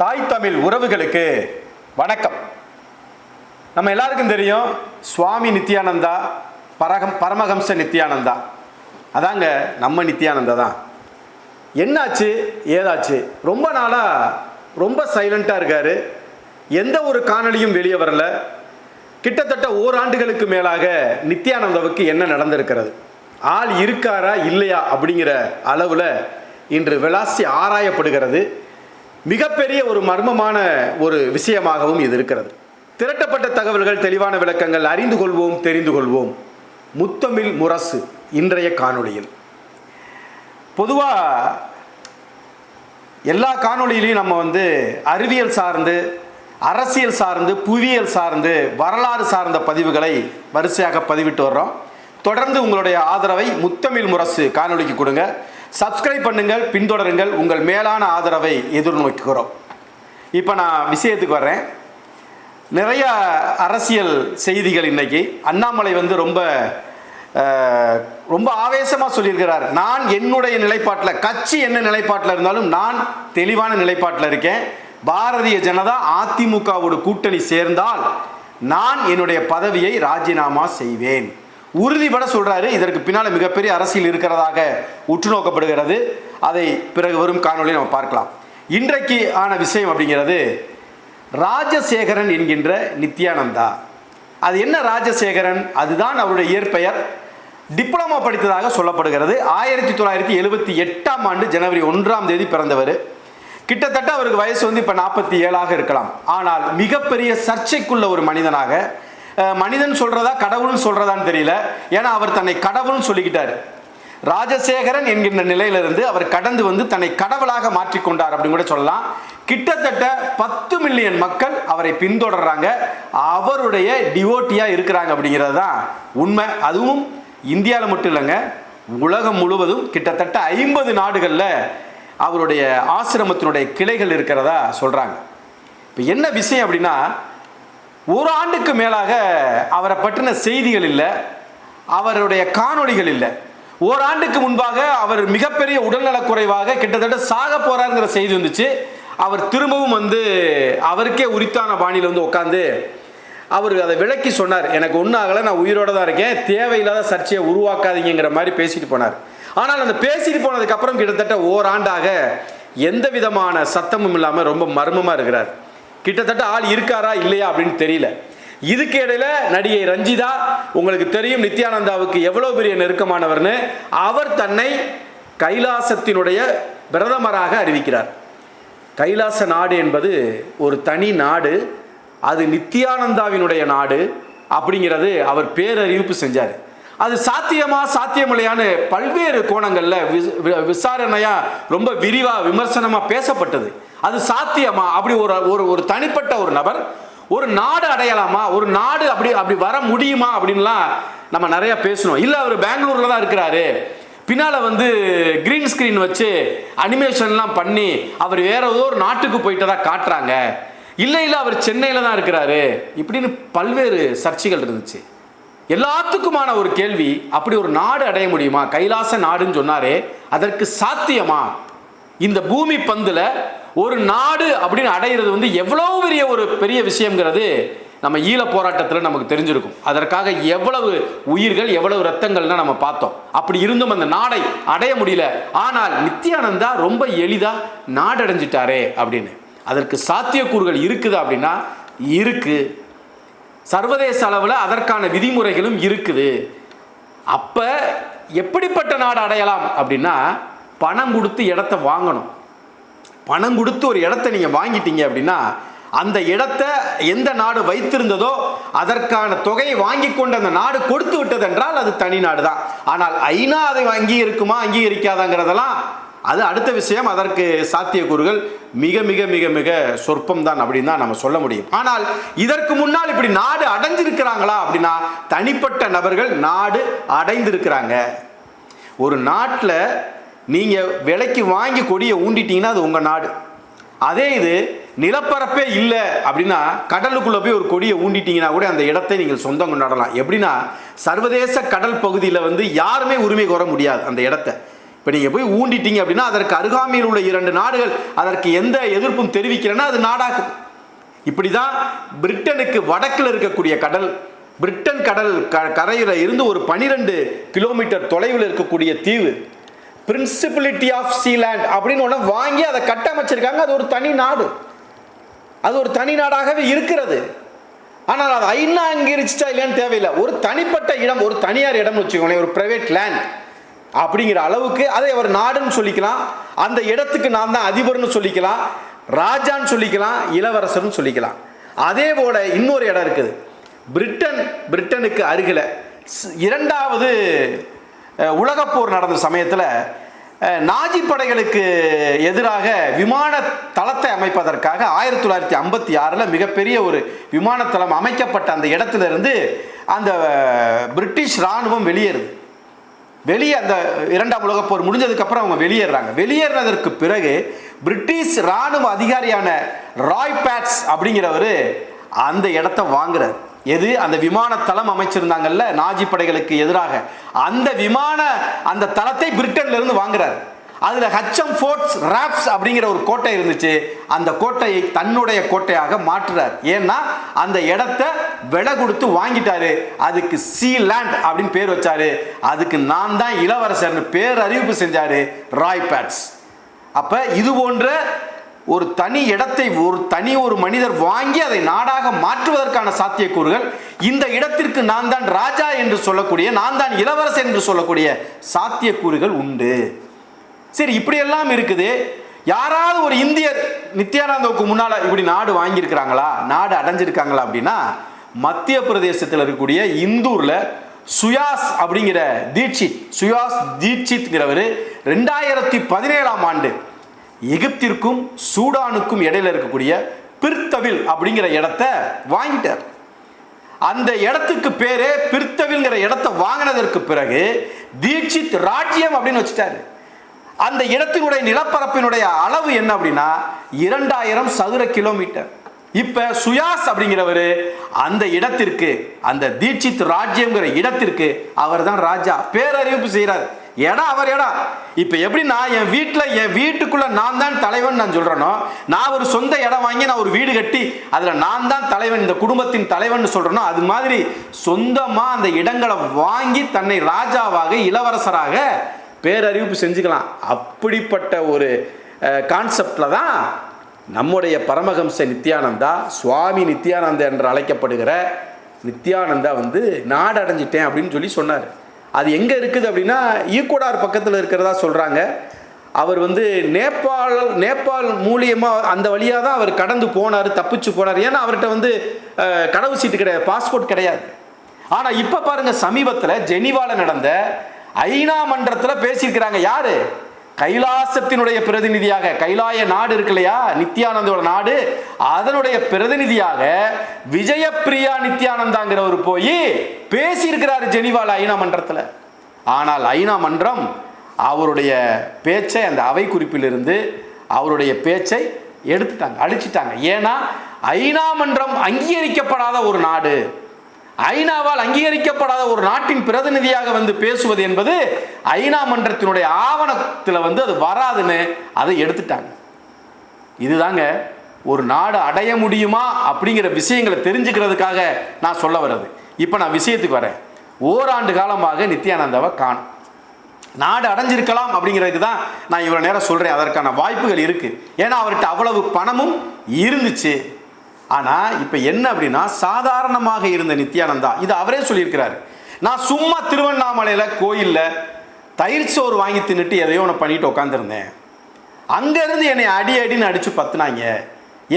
தாய் தமிழ் உறவுகளுக்கு வணக்கம். நம்ம எல்லாருக்கும் தெரியும் சுவாமி நித்யானந்தா பரகம் பரமஹம்ச நித்யானந்தா. அதாங்க நம்ம நித்யானந்தா தான். என்னாச்சு? ஏதாச்சு? ரொம்ப நாளாக ரொம்ப சைலண்ட்டாக இருக்கார். எந்த ஒரு காணொலியும் வெளியே வரல. கிட்டத்தட்ட ஓராண்டுகளுக்கு மேலாக நித்யானந்தாவுக்கு என்ன நடந்திருக்கிறது? ஆள் இருக்காரா இல்லையா அப்படிங்கிற அளவில் இன்று விளாசி ஆராயப்படுகிறது. மிகப்பெரிய ஒரு மர்மமான ஒரு விஷயமாகவும் இது இருக்கிறது. திரட்டப்பட்ட தகவல்கள் தெளிவான விளக்கங்கள் அறிந்து கொள்வோம் தெரிந்து கொள்வோம். முத்தமிழ் முரசு இன்றைய காணொளியில். பொதுவாக எல்லா காணொளியிலையும் நம்ம வந்து அறிவியல் சார்ந்து அரசியல் சார்ந்து புவியியல் சார்ந்து வரலாறு சார்ந்த பதிவுகளை வரிசையாக பதிவிட்டு வர்றோம். தொடர்ந்து உங்களுடைய ஆதரவை முத்தமிழ் முரசு காணொளிக்கு கொடுங்க. சப்ஸ்கிரைப் பண்ணுங்கள் பின்தொடருங்கள். உங்கள் மேலான ஆதரவை எதிர்நோக்குகிறோம். இப்போ நான் விஷயத்துக்கு வர்றேன். நிறைய அரசியல் செய்திகள் இன்னைக்கு. அண்ணாமலை வந்து ரொம்ப ரொம்ப ஆவேசமாக சொல்லியிருக்கிறார். நான் என்னுடைய நிலைப்பாட்டில் கட்சி என்ன நிலைப்பாட்டில் இருந்தாலும் நான் தெளிவான நிலைப்பாட்டில் இருக்கேன். பாரதிய ஜனதா அதிமுகவோட கூட்டணி சேர்ந்தால் நான் என்னுடைய பதவியை ராஜினாமா செய்வேன். உறுதிபட சொல்றாரு. இதற்கு பின்னால் மிகப்பெரிய அரசியல் இருக்கிறதாக உற்று நோக்கப்படுகிறது அதை பிறகு வரும் காணொளி நம்ம பார்க்கலாம். இன்றைக்கு ஆன விஷயம் அப்படிங்கிறது ராஜசேகரன் என்கின்ற நித்யானந்தா. அது என்ன ராஜசேகரன்? அதுதான் அவருடைய இயற்பெயர். டிப்ளமா படித்ததாக சொல்லப்படுகிறது. ஆயிரத்தி தொள்ளாயிரத்தி எழுபத்தி எட்டாம் ஆண்டு ஜனவரி ஒன்றாம் தேதி பிறந்தவர். கிட்டத்தட்ட அவருக்கு வயசு வந்து இப்போ நாற்பத்தி ஏழாக இருக்கலாம். ஆனால் மிகப்பெரிய சர்ச்சைக்குள்ள ஒரு மனிதனாக மனிதன் சொல்றதா கடவுள்னு சொல்றதான்னு தெரியல. ஏன்னா அவர் தன்னை கடவுள்னு சொல்லிக்கிட்டாரு. ராஜசேகரன் என்கின்ற நிலையிலிருந்து அவர் கடந்து வந்து தன்னை கடவுளாக மாற்றிக்கொண்டார் அப்படின்னு கூட சொல்லலாம். கிட்டத்தட்ட பத்து மில்லியன் மக்கள் அவரை பின்தொடர்றாங்க. அவருடைய டிவோட்டியாக இருக்கிறாங்க அப்படிங்கிறது தான் உண்மை. அதுவும் இந்தியாவில் மட்டும் இல்லைங்க உலகம் முழுவதும் கிட்டத்தட்ட ஐம்பது நாடுகளில் அவருடைய ஆசிரமத்தினுடைய கிளைகள் இருக்கிறதா சொல்கிறாங்க இப்போ என்ன விஷயம் அப்படின்னா ஒரு ஆண்டுக்கு மேலாக அவரை பற்றின செய்திகள் இல்லை அவருடைய காணொளிகள் இல்லை. ஓராண்டுக்கு முன்பாக அவர் மிகப்பெரிய உடல்நலக் குறைவாக கிட்டத்தட்ட சாக போறாருங்கிற செய்தி வந்துச்சு. அவர் திரும்பவும் வந்து அவருக்கே உரித்தான பாணியில் வந்து உட்காந்து அவர் அதை விளக்கி சொன்னார். எனக்கு ஒன்றும் ஆகலை நான் உயிரோடு தான் இருக்கேன். தேவையில்லாத சர்ச்சையை உருவாக்காதீங்கிற மாதிரி பேசிட்டு போனார். ஆனால் அந்த பேசிட்டு போனதுக்கப்புறம் கிட்டத்தட்ட ஓராண்டாக எந்த விதமான சத்தமும் இல்லாமல் ரொம்ப மர்மமாக இருக்கிறார். கிட்டத்தட்ட ஆள் இருக்காரா இல்லையா அப்படின்னு தெரியல. இதுக்கு இடையில நடிகை ரஞ்சிதா உங்களுக்கு தெரியும் நித்யானந்தாவுக்கு எவ்வளவு பெரிய நெருக்கமானவர்னு அவர் தன்னை கைலாசத்தினுடைய பிரதமராக அறிவிக்கிறார். கைலாச நாடு என்பது ஒரு தனி நாடு அது நித்யானந்தாவினுடைய நாடு அப்படிங்கிறது அவர் பேரறிவிப்பு செஞ்சார். அது சாத்தியமா சாத்தியமில்லையான்னு பல்வேறு கோணங்களில் வி- வி- விசாரணையா ரொம்ப விரிவா விமர்சனமா பேசப்பட்டது. அது சாத்தியமா? அப்படி ஒரு ஒரு ஒரு தனிப்பட்ட ஒரு நபர் ஒரு நாடு அடையலாமா? ஒரு நாடு அப்படி அப்படி வர முடியுமா? அப்படின்லாம் நம்ம நிறைய பேசணும். இல்லை அவர் பெங்களூர்ல தான் இருக்கிறாரு. பின்னால் வந்து கிரீன் ஸ்கிரீன் வச்சு அனிமேஷன்லாம் பண்ணி அவர் வேற ஏதோ ஒரு நாட்டுக்கு போயிட்டதா காட்டுறாங்க. இல்லை இல்லை அவர் சென்னையில் தான் இருக்கிறாரு. இப்படின்னு பல்வேறு சர்ச்சைகள் இருந்துச்சு. எல்லாத்துக்குமான ஒரு கேள்வி அப்படி ஒரு நாடு அடைய முடியுமா? கைலாச நாடுன்னு சொன்னாரே அதற்கு சாத்தியமா? இந்த பூமி பந்தில் ஒரு நாடு அப்படின்னு அடையிறது வந்து எவ்வளோ பெரிய ஒரு பெரிய விஷயங்கிறது நம்ம ஈழ போராட்டத்தில் நமக்கு தெரிஞ்சிருக்கும். அதற்காக எவ்வளவு உயிர்கள் எவ்வளவு ரத்தங்கள்னா நம்ம பார்த்தோம். அப்படி இருந்தும் அந்த நாடை அடைய முடியல. ஆனால் நித்யானந்தா ரொம்ப எளிதாக நாடடைஞ்சிட்டாரே அப்படின்னு. அதற்கு சாத்தியக்கூறுகள் இருக்குது அப்படின்னா இருக்கு. சர்வதேச அளவில் அதற்கான விதிமுறைகளும் இருக்குது. அப்போ எப்படிப்பட்ட நாடு அடையலாம் அப்படின்னா பணம் கொடுத்து இடத்த வாங்கணும். பணம் கொடுத்து ஒரு இடத்த நீங்கள் வாங்கிட்டீங்க அப்படின்னா அந்த இடத்த எந்த நாடு வைத்திருந்ததோ அதற்கான தொகையை வாங்கி கொண்டு அந்த நாடு கொடுத்து விட்டது என்றால் அது தனி நாடு தான் ஆனால் ஐநா அதை அங்கீகரிக்குமா அங்கீகரிக்காதாங்கிறதெல்லாம் அது அடுத்த விஷயம். அதற்கு சாத்தியக்கூறுகள் மிக மிக மிக மிக சொற்பம் தான் அப்படின்னு தான் நம்ம சொல்ல முடியும். ஆனால் இதற்கு முன்னால் இப்படி நாடு அடைஞ்சிருக்கிறாங்களா அப்படின்னா தனிப்பட்ட நபர்கள் நாடு அடைந்திருக்கிறாங்க. ஒரு நாட்டில் நீங்கள் விலைக்கு வாங்கி கொடியை ஊண்டிட்டீங்கன்னா அது உங்கள் நாடு. அதே இது நிலப்பரப்பே இல்லை அப்படின்னா கடலுக்குள்ளே போய் ஒரு கொடியை ஊண்டிட்டீங்கன்னா கூட அந்த இடத்தை நீங்கள் சொந்தம் கொண்டாடலாம். எப்படின்னா சர்வதேச கடல் பகுதியில் வந்து யாருமே உரிமை கோர முடியாது அந்த இடத்த. இப்போ நீங்கள் போய் ஊண்டிட்டீங்க அப்படின்னா அதற்கு அருகாமையில் உள்ள இரண்டு நாடுகள் அதற்கு எந்த எதிர்ப்பும் தெரிவிக்கிறேன்னா அது நாடாகுது இப்படி தான் பிரிட்டனுக்கு வடக்கில் இருக்கக்கூடிய கடல் பிரிட்டன் கடல் க கரையில் இருந்து ஒரு பனிரெண்டு கிலோமீட்டர் தொலைவில் இருக்கக்கூடிய தீவு பிரின்சிபிலிட்டி ஆஃப் சீலேண்ட் அப்படின்னு ஒன்று வாங்கி அதை கட்டமைச்சிருக்காங்க. அது ஒரு தனி நாடு. அது ஒரு தனி நாடாகவே இருக்கிறது. ஆனால் அது ஐநா அங்கீகரிச்சிட்டா இல்லையான்னு தேவையில்லை. ஒரு தனிப்பட்ட இடம் ஒரு தனியார் இடம்னு வச்சுக்கோங்களேன் ஒரு பிரைவேட் லேண்ட் அப்படிங்கிற அளவுக்கு அதை அவர் நாடுன்னு சொல்லிக்கலாம். அந்த இடத்துக்கு நான் தான் அதிபர்னு சொல்லிக்கலாம். ராஜான்னு சொல்லிக்கலாம் இளவரசர்னு சொல்லிக்கலாம். அதே போல இன்னொரு இடம் இருக்குது. பிரிட்டன் பிரிட்டனுக்கு அருகில். இரண்டாவது உலகப்போர் நடந்த சமயத்தில் நாஜி படைகளுக்கு எதிராக விமான தளத்தை அமைப்பதற்காக ஆயிரத்தி தொள்ளாயிரத்தி ஐம்பத்தி ஆறில் மிகப்பெரிய ஒரு விமானத்தளம் அமைக்கப்பட்ட அந்த இடத்துல இருந்து அந்த பிரிட்டிஷ் இராணுவம் வெளியேறுது. வெளியே அந்த இரண்டாம் உலகப்போர் போர் அவங்க வெளியேறாங்க. வெளியேறினதற்கு பிறகு பிரிட்டிஷ் ராணுவ அதிகாரியான ராய் பேட்ஸ் அப்படிங்கிறவர் அந்த இடத்த வாங்குறார். எது? அந்த விமான தளம் அமைச்சிருந்தாங்கல்ல நாஜி படைகளுக்கு எதிராக. அந்த விமான அந்த தளத்தை பிரிட்டன்ல இருந்து வாங்குறார். அதுல ஹச்சம் ஃபோர்ட்ஸ் ராப்ஸ் அப்படிங்கிற ஒரு கோட்டை இருந்துச்சு. அந்த கோட்டையை தன்னுடைய கோட்டையாக மாற்றுறார். ஏன்னா அந்த இடத்த விலை கொடுத்து வாங்கிட்டாரு. அதுக்கு சீ லேண்ட் அப்படின்னு பேர் வச்சாரு. அதுக்கு நான் தான் இளவரசர்னு பேர் அறிவிப்பு செஞ்சாரு ராய் பேட்ஸ். அப்ப இது போன்ற ஒரு தனி இடத்தை ஒரு தனி ஒரு மனிதர் வாங்கி அதை நாடாக மாற்றுவதற்கான சாத்தியக்கூறுகள் இந்த இடத்திற்கு நான் தான் ராஜா என்று சொல்லக்கூடிய நான் தான் இளவரசர் என்று சொல்லக்கூடிய சாத்தியக்கூறுகள் உண்டு. சரி இப்படியெல்லாம் இருக்குது. யாராவது ஒரு இந்தியர் நித்யானந்தாவுக்கு முன்னால் இப்படி நாடு வாங்கியிருக்கிறாங்களா? நாடு அடைஞ்சிருக்காங்களா அப்படின்னா மத்திய பிரதேசத்தில் இருக்கக்கூடிய இந்தூரில் சுயாஸ் அப்படிங்கிற தீட்சித் சுயாஸ் தீட்சித்ங்கிறவர் ரெண்டாயிரத்தி பதினேழாம் ஆண்டு எகிப்திற்கும் சூடானுக்கும் இடையில இருக்கக்கூடிய பிர்த்தவில் அப்படிங்கிற இடத்த வாங்கிட்டார். அந்த இடத்துக்கு பேரே பிர்த்தவில்ங்கிற இடத்தை வாங்கினதற்கு பிறகு தீட்சித் ராஜ்யம் அப்படின்னு வச்சுட்டாரு. அந்த இடத்தினுடைய நிலப்பரப்பினுடைய அளவு என்ன அப்படின்னா இரண்டாயிரம் சதுர கிலோமீட்டர். இப்ப சுயாஸ் அப்படிங்கிறவர் அந்த இடத்திற்கு அந்த தீட்சித் ராஜ்யம்ங்கிற இடத்திற்கு அவர் தான் ராஜா. பேரறிவிப்பு செய்கிறார் இடம் அவர் இடம் எப்படி நான் என் வீட்டில் என் வீட்டுக்குள்ளே நான் தான் தலைவன் நான் சொல்கிறேனோ நான் ஒரு சொந்த இடம் வாங்கி நான் ஒரு வீடு கட்டி அதில் நான் தான் தலைவன் இந்த குடும்பத்தின் தலைவன் சொல்கிறேனோ அது மாதிரி சொந்தமாக அந்த இடங்களை வாங்கி தன்னை ராஜாவாக இளவரசராக பேரறிவிப்பு செஞ்சுக்கலாம். அப்படிப்பட்ட ஒரு கான்செப்டில் தான் நம்முடைய பரமஹம்ச நித்யானந்தா சுவாமி நித்யானந்தா என்று அழைக்கப்படுகிற நித்யானந்தா வந்து நாடு அடைஞ்சிட்டேன் அப்படின்னு சொல்லி சொன்னார். அது எங்கே இருக்குது அப்படின்னா ஈக்குவடார் பக்கத்தில் இருக்கிறதா சொல்கிறாங்க அவர் வந்து நேபாள் நேபாள் மூலியமாக அந்த வழியாக தான் அவர் கடந்து போனார் தப்பிச்சு போனார். ஏன்னா அவர்கிட்ட வந்து கடவு சீட்டு கிடையாது பாஸ்போர்ட் கிடையாது. ஆனால் இப்போ பாருங்கள் சமீபத்தில் ஜெனிவால நடந்த ஐநா மன்றத்தில் பேசியிருக்கிறாங்க. யாரு? கைலாசத்தினுடைய பிரதிநிதியாக கைலாய நாடு இருக்கு இல்லையா? நித்யானந்தோட நாடு. அதனுடைய பிரதிநிதியாக விஜயப்பிரியா நித்யானந்தாங்கிறவர் போய் பேசியிருக்கிறாரு ஜெனிவால ஐநா மன்றத்தில். ஆனால் ஐநா மன்றம் அவருடைய பேச்சை அந்த அவை குறிப்பிலிருந்து அவருடைய பேச்சை எடுத்துட்டாங்க அழிச்சிட்டாங்க. ஏன்னா ஐநா மன்றம் அங்கீகரிக்கப்படாத ஒரு நாடு. ஐநாவால் அங்கீகரிக்கப்படாத ஒரு நாட்டின் பிரதிநிதியாக வந்து பேசுவது என்பது ஐநா மன்றத்தினுடைய ஆவணத்தில் வந்து அது வராதுன்னு அதை எடுத்துட்டாங்க. இதுதாங்க ஒரு நாடு அடைய முடியுமா அப்படிங்கிற விஷயங்களை தெரிஞ்சுக்கிறதுக்காக நான் சொல்ல வர்றது. இப்போ நான் விஷயத்துக்கு வரேன். ஓராண்டு காலமாக நித்யானந்தாவை காணும். நாடு அடைஞ்சிருக்கலாம் அப்படிங்கிறதுக்கு தான் நான் இவ்வளோ நேரம் சொல்கிறேன் அதற்கான வாய்ப்புகள் இருக்குது ஏன்னா அவர்கிட்ட அவ்வளவு பணமும் இருந்துச்சு. ஆனால் இப்போ என்ன அப்படின்னா சாதாரணமாக இருந்த நித்யானந்தா இது அவரே சொல்லியிருக்கிறாரு. நான் சும்மா திருவண்ணாமலையில் கோயிலில் தயிர் சோறு வாங்கி தின்னுட்டு எதையோ ஒன்று பண்ணிட்டு உட்காந்துருந்தேன் அங்கேருந்து என்னை அடி அடின்னு அடித்து பத்துனாங்க.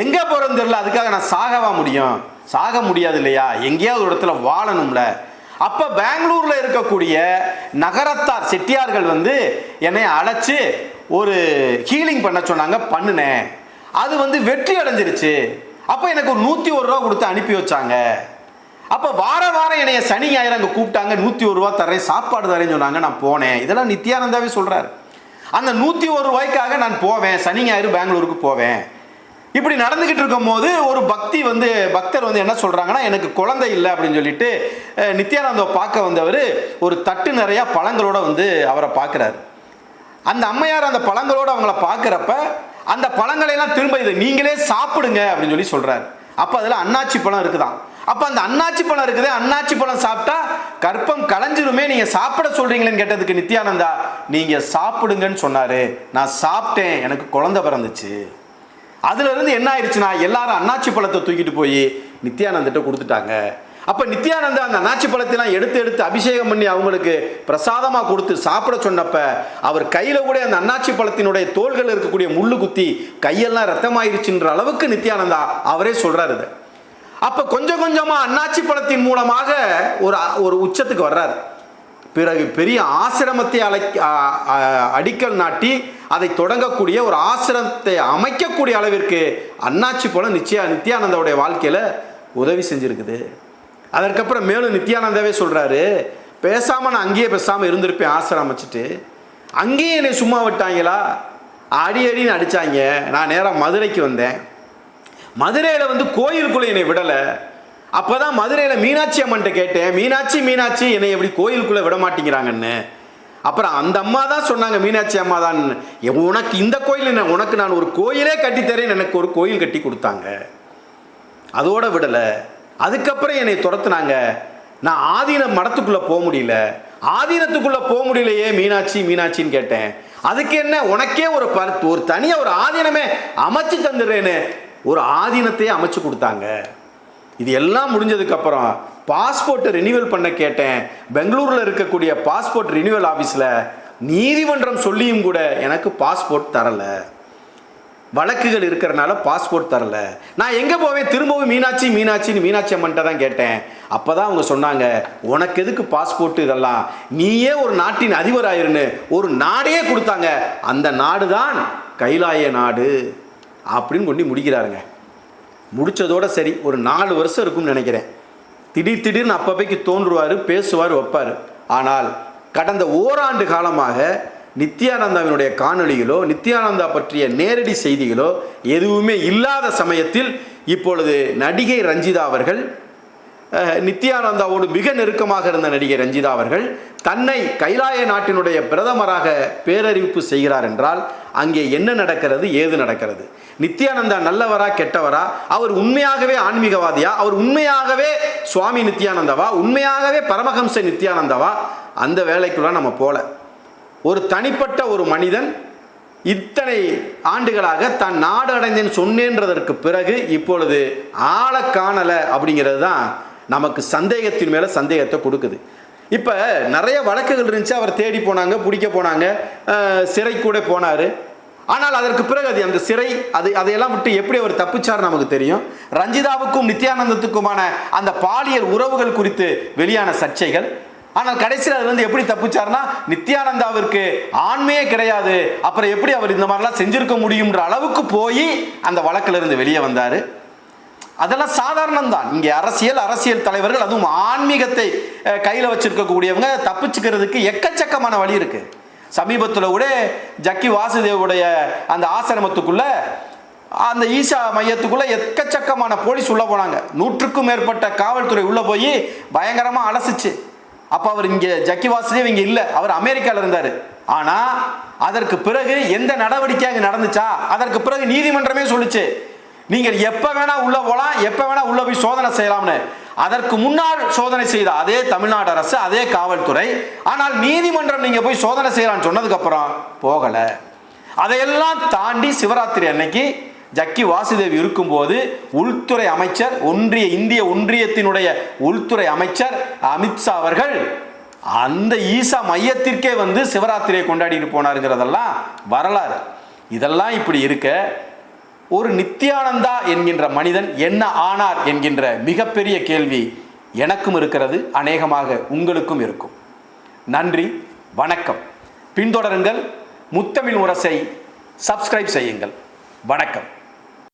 எங்கே போகிறேன்னு தெரில அதுக்காக நான் சாகவா முடியும். சாக முடியாது இல்லையா? எங்கேயாவது ஒரு இடத்துல வாழணும்ல. அப்போ பெங்களூரில் இருக்கக்கூடிய நகரத்தார் செட்டியார்கள் வந்து என்னை அழைச்சி ஒரு ஹீலிங் பண்ண சொன்னாங்க பண்ணினேன். அது வந்து வெற்றி அடைஞ்சிருச்சு. அப்போ எனக்கு ஒரு நூற்றி ஒரு ரூபா கொடுத்து அனுப்பி வச்சாங்க. அப்போ வார வாரம் என்னைய சனி ஞாயிறு அங்கே கூப்பிட்டாங்க நூற்றி ஒரு ரூபா தரேன் சாப்பாடு தரேன்னு சொன்னாங்க நான் போனேன். இதெல்லாம் நித்யானந்தாவே சொல்கிறார் அந்த நூற்றி ஒரு ரூபாய்க்காக நான் போவேன் சனி ஞாயிறு பெங்களூருக்கு போவேன். இப்படி நடந்துக்கிட்டு இருக்கும்போது ஒரு பக்தி வந்து பக்தர் வந்து என்ன சொல்கிறாங்கன்னா எனக்கு குழந்தை இல்லை அப்படின்னு சொல்லிட்டு அஹ், நித்யானந்தாவை பார்க்க வந்தவர் ஒரு தட்டு நிறையா பழங்களோட வந்து அவரை பார்க்குறாரு. அந்த அம்மையார் அந்த பழங்களோடு அவங்கள பார்க்குறப்ப அந்த பழங்களை எல்லாம் திரும்ப இதை நீங்களே சாப்பிடுங்க அப்படின்னு சொல்லி சொல்றாரு. அப்போ அதில் அன்னாச்சி பழம் இருக்குதான் அப்போ அந்த அன்னாச்சி பழம் இருக்குது அன்னாச்சி பழம் சாப்பிட்டா கற்பம் கலைஞ்சிருமே நீங்க சாப்பிட சொல்றீங்களேன்னு கேட்டதுக்கு நித்யானந்தா நீங்க சாப்பிடுங்கன்னு சொன்னாரு. நான் சாப்பிட்டேன் எனக்கு குழந்தை பிறந்துச்சு. அதுல இருந்து என்ன ஆயிடுச்சுன்னா எல்லாரும் அன்னாச்சி பழத்தை தூக்கிட்டு போய் நித்யானந்திட்ட கொடுத்துட்டாங்க. அப்ப நித்யானந்தா அந்த அண்ணாச்சி பழத்தெல்லாம் எடுத்து எடுத்து அபிஷேகம் பண்ணி அவங்களுக்கு பிரசாதமா கொடுத்து சாப்பிட சொன்னப்ப அவர் கையில கூட அந்த அன்னாச்சி பழத்தினுடைய தோள்கள் இருக்கக்கூடிய முள்ளு குத்தி கையெல்லாம் ரத்தமாயிருச்சுன்ற அளவுக்கு நித்யானந்தா அவரே சொல்றாரு இதை. அப்ப கொஞ்சம் கொஞ்சமா அன்னாச்சி பழத்தின் மூலமாக ஒரு ஒரு உச்சத்துக்கு வர்றாரு. பிறகு பெரிய ஆசிரமத்தை அலை அடிக்கல் நாட்டி அதை தொடங்கக்கூடிய ஒரு ஆசிரமத்தை அமைக்கக்கூடிய அளவிற்கு அண்ணாச்சி பழம் நிச்சய நித்யானந்தாவுடைய வாழ்க்கையில உதவி செஞ்சிருக்குது. அதற்கப்புறம் மேலும் நித்யானந்தாவே சொல்கிறாரு பேசாமல் நான் அங்கேயே பேசாமல் இருந்திருப்பேன் ஆசிரம் அமைச்சிட்டு. அங்கேயே என்னை சும்மா விட்டாங்களா? அடி அடின்னு அடிச்சாங்க. நான் நேராக மதுரைக்கு வந்தேன். மதுரையில் வந்து கோயிலுக்குள்ளே என்னை விடலை. அப்போ தான் மதுரையில் மீனாட்சி அம்மன்ட்ட கேட்டேன் மீனாட்சி மீனாட்சி என்னை எப்படி கோயிலுக்குள்ளே விட மாட்டேங்கிறாங்கன்னு? அப்புறம் அந்த அம்மா தான் சொன்னாங்க மீனாட்சி அம்மா தான். உனக்கு இந்த கோயில் என்ன? உனக்கு நான் ஒரு கோயிலே கட்டித்தரேன் எனக்கு ஒரு கோயில் கட்டி கொடுத்தாங்க. அதோட விடலை. அதுக்கப்புறம் என்னை துரத்துனாங்க. நான் ஆதீன மடத்துக்குள்ளே போக முடியல. ஆதீனத்துக்குள்ளே போக முடியலையே மீனாட்சி மீனாட்சின்னு கேட்டேன். அதுக்கு என்ன உனக்கே ஒரு ப ஒரு தனியாக ஒரு ஆதீனமே அமைச்சு தந்துடுறேன்னு ஒரு ஆதீனத்தையே அமைச்சு கொடுத்தாங்க. இது எல்லாம் முடிஞ்சதுக்கப்புறம் பாஸ்போர்ட்டை ரினிவல் பண்ண கேட்டேன். பெங்களூரில் இருக்கக்கூடிய பாஸ்போர்ட் ரினிவல் ஆஃபீஸில் நீதிமன்றம் சொல்லியும் கூட எனக்கு பாஸ்போர்ட் தரலை. வழக்குகள் இருக்கிறனால பாஸ்போர்ட் தரல. நான் எங்கே போவேன்? திரும்பவும் மீனாட்சி மீனாட்சின்னு மீனாட்சி அம்மன்ட்ட தான் கேட்டேன். அப்போ தான் அவங்க சொன்னாங்க உனக்கு எதுக்கு பாஸ்போர்ட் இதெல்லாம்? நீயே ஒரு நாட்டின் அதிபராயிருன்னு ஒரு நாடே கொடுத்தாங்க. அந்த நாடு தான் கைலாய நாடு. அப்படின்னு கொண்டு முடிக்கிறாருங்க. முடிச்சதோட சரி ஒரு நாலு வருஷம் இருக்கும்னு நினைக்கிறேன். திடீர் திடீர்னு அப்பப்பைக்கு தோன்றுவார் பேசுவார் வைப்பார். ஆனால் கடந்த ஓராண்டு காலமாக நித்யானந்தாவினுடைய காணொளிகளோ நித்யானந்தா பற்றிய நேரடி செய்திகளோ எதுவுமே இல்லாத சமயத்தில் இப்பொழுது நடிகை ரஞ்சிதா அவர்கள் நித்யானந்தாவோடு மிக நெருக்கமாக இருந்த நடிகை ரஞ்சிதா அவர்கள் தன்னை கைலாய நாட்டினுடைய பிரதமராக பேரறிவிப்பு செய்கிறார் என்றால் அங்கே என்ன நடக்கிறது ஏது நடக்கிறது? நித்யானந்தா நல்லவரா கெட்டவரா? அவர் உண்மையாகவே ஆன்மீகவாதியா? அவர் உண்மையாகவே சுவாமி நித்யானந்தாவா? உண்மையாகவே பரமஹம்ச நித்யானந்தாவா? அந்த வேலைக்குள்ள நம்ம போகல ஒரு தனிப்பட்ட ஒரு மனிதன் இத்தனை ஆண்டுகளாக தான் நாடு அடைந்தேன் சொன்னேன்றதற்கு பிறகு இப்பொழுது ஆளை காணலை அப்படிங்கிறது தான் நமக்கு சந்தேகத்தின் மேலே சந்தேகத்தை கொடுக்குது. இப்போ நிறைய வழக்குகள் இருந்துச்சு. அவர் தேடி போனாங்க பிடிக்க போனாங்க சிறை கூட போனார். ஆனால் அதற்கு பிறகு அது அந்த சிறை அது அதையெல்லாம் விட்டு எப்படி அவர் தப்பிச்சார் நமக்கு தெரியும். ரஞ்சிதாவுக்கும் நித்யானந்தத்துக்குமான அந்த பாலியல் உறவுகள் குறித்து வெளியான சர்ச்சைகள். ஆனால் கடைசியில் அதுலேருந்து எப்படி தப்பிச்சார்னா நித்யானந்தாவிற்கு ஆண்மையே கிடையாது. அப்புறம் எப்படி அவர் இந்த மாதிரிலாம் செஞ்சிருக்க முடியுன்ற அளவுக்கு போய் அந்த வழக்கில் இருந்து வெளியே வந்தார். அதெல்லாம் சாதாரணம் தான் இங்கே அரசியல் அரசியல் தலைவர்கள் அதுவும் ஆன்மீகத்தை கையில் வச்சுருக்கக்கூடியவங்க வச்சிருக்கக்கூடியவங்க தப்பிச்சுக்கிறதுக்கு எக்கச்சக்கமான வழி இருக்குது சமீபத்தில் கூட ஜக்கி வாசுதேவுடைய அந்த ஆசிரமத்துக்குள்ள அந்த ஈஷா மையத்துக்குள்ள எக்கச்சக்கமான போலீஸ் உள்ளே போனாங்க. நூற்றுக்கும் மேற்பட்ட காவல்துறை உள்ளே போய் பயங்கரமாக அலசிச்சு. அப்போ அவர் இங்கே ஜக்கி வாசுதேவ் இங்கே இல்லை. அவர் அமெரிக்காவில் இருந்தார். ஆனால் அதற்கு பிறகு எந்த நடவடிக்கை அங்கே நடந்துச்சா? அதற்கு பிறகு நீதிமன்றமே சொல்லுச்சு. நீங்கள் எப்போ வேணா உள்ளே போகலாம் எப்போ வேணா உள்ளே போய் சோதனை செய்யலாம்னு. அதற்கு முன்னால் சோதனை செய்த அதே தமிழ்நாடு அரசு அதே காவல்துறை. ஆனால் நீதிமன்றம் நீங்கள் போய் சோதனை செய்யலாம்னு சொன்னதுக்கப்புறம் போகலை. அதையெல்லாம் தாண்டி சிவராத்திரி அன்னைக்கு ஜக்கி வாசுதேவ் இருக்கும்போது உள்துறை அமைச்சர் ஒன்றிய இந்திய ஒன்றியத்தினுடைய உள்துறை அமைச்சர் அமித்ஷா அவர்கள் அந்த ஈசா மையத்திற்கே வந்து சிவராத்திரியை கொண்டாடிட்டு போனாருங்கிறதெல்லாம் வரலாறு. இதெல்லாம் இப்படி இருக்க ஒரு நித்யானந்தா என்கின்ற மனிதன் என்ன ஆனார் என்கின்ற மிகப்பெரிய கேள்வி எனக்கும் இருக்கிறது அநேகமாக உங்களுக்கும் இருக்கும். நன்றி வணக்கம். பின்தொடருங்கள் முத்தமிழ் முரசை சப்ஸ்கிரைப் செய்யுங்கள். வணக்கம்.